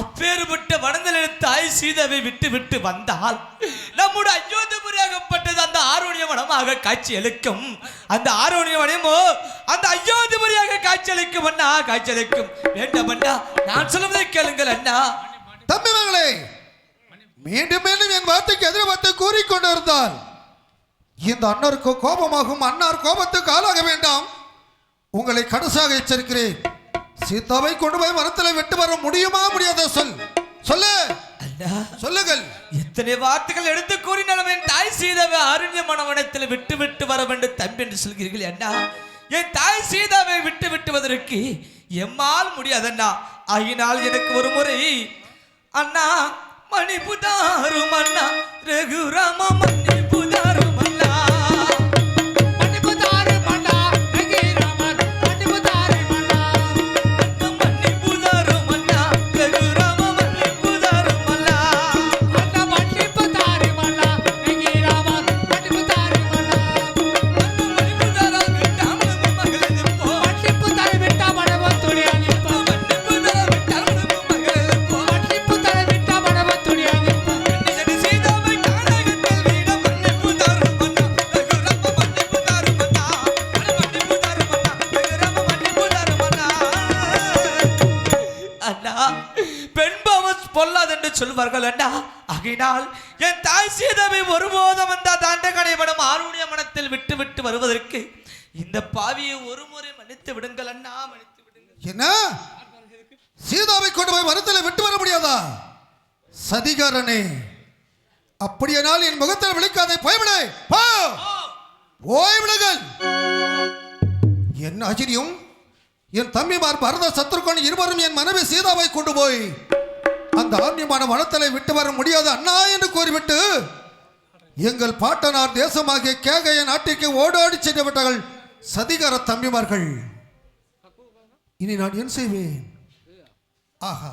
அப்பேறுபட்ட வனந்தலின் தாய் சீதாவை விட்டு விட்டு வந்தால் நம்முடைய அயோத்திபுரியாகப்பட்டது அந்த ஆரோணிய வனமாக காட்சி அளிக்கும். அந்த ஆரோணிய வனமோ அந்த அயோத்திபுரியாக காட்சியளிக்கும் அண்ணா காட்சியளிக்கும் வேண்டாம் அண்ணா நான் சொல்லுவதை கேளுங்கள் அண்ணா. தம்பி மகளே மீண்டும் மீண்டும் என் வார்த்தைக்கு எதிர்பார்த்து வார்த்தை கூறிக்கொண்டு இருந்தால் இந்த அண்ணருக்கு கோபமாகும் அன்னார் கோபத்துக்கு ஆளாக வேண்டாம். உங்களை கடுசாக எச்சரிக்கிறேன். சீதாவை கொண்டு போய் மரத்தில் விட்டு வர முடியுமா முடியாத சொல். சொல்லு. அண்ணா சொல்லுங்கள். எத்தனை வார்த்தைகள் எடுத்து கூறினாலும் என் தாய் சீதாவை ஆரண்ய மனவனத்தில் விட்டு விட்டு வர வேண்டும் தம்பி என்று சொல்கிறீர்கள் அண்ணா. என் தாய் சீதாவை விட்டு விட்டுவதற்கு எம்மால் முடியாதண்ணா. ஆகினால் எனக்கு ஒரு முறை அண்ணா மணிபுதாரும் அண்ணா ரகுராம மணிபுதாரும் பொல்லாது என்று பொல்லாதென்று சொல்வார்கள் அண்ணா ஆகினால் என் தாய் சீதாவை ஒருபோதும் அந்த தாண்டகடைபடும் ஆருணிய மனத்தில் விட்டு விட்டு வருவதற்கு இந்த பாவியை ஒரு முறை மன்னித்து விடுங்கள் அண்ணா மன்னித்து விடுங்கள். என்ன? சீதாவை கொண்டு போய் மரத்தில் விட்டு வர முடியாதா? சதிகாரனே அப்படியானால் என் முகத்தில் விழிக்காதே போய்விடு போ! போய்விடுங்கள். என் ஆச்சரியம் என் தம்பிமார் பரத சத்ருகன் இருவரும் என் மனைவி சீதாவை கொண்டு போய் அந்த ஆன்யமான வனத்தலை விட்டு வர முடியாது அண்ணா என்று கூறிவிட்டு எங்கள் பாட்டனார் தேசமாகிய கேகைய நாட்டிற்கு ஓடோடி சென்று விட்டார்கள் சதிகார தம்பிமார்கள். இனி நான் என்ன செய்வேன்? ஆஹா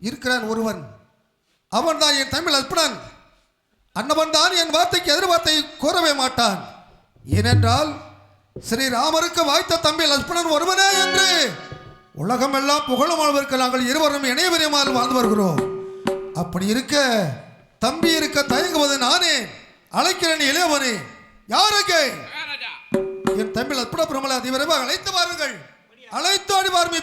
இருக்கிறான் ஒருவன். அவன் தான் என் தமிழ் அற்புடன் அன்னவன் தான் என் வார்த்தைக்கு எதிர்வார்த்தை கூறவே மாட்டான். ஏனென்றால் ஸ்ரீராமருக்கு வாய்த்த தம்பி லட்சுமணன் ஒருவனே என்று உலகமெல்லாம் புகழும் அளவிற்கு நாங்கள் இருவரும் இணையவரியமாக வாழ்ந்து வருகிறோம். அப்படி இருக்க தம்பி இருக்க தயங்குவது நானே. அழைக்கிறேன் இளையவனே. யாருக்கு என் தம்பி லட்சுமண பிரமல அதிவிரைவாக அழைத்து வாருங்கள். அழைத்து ஆடி வாரும்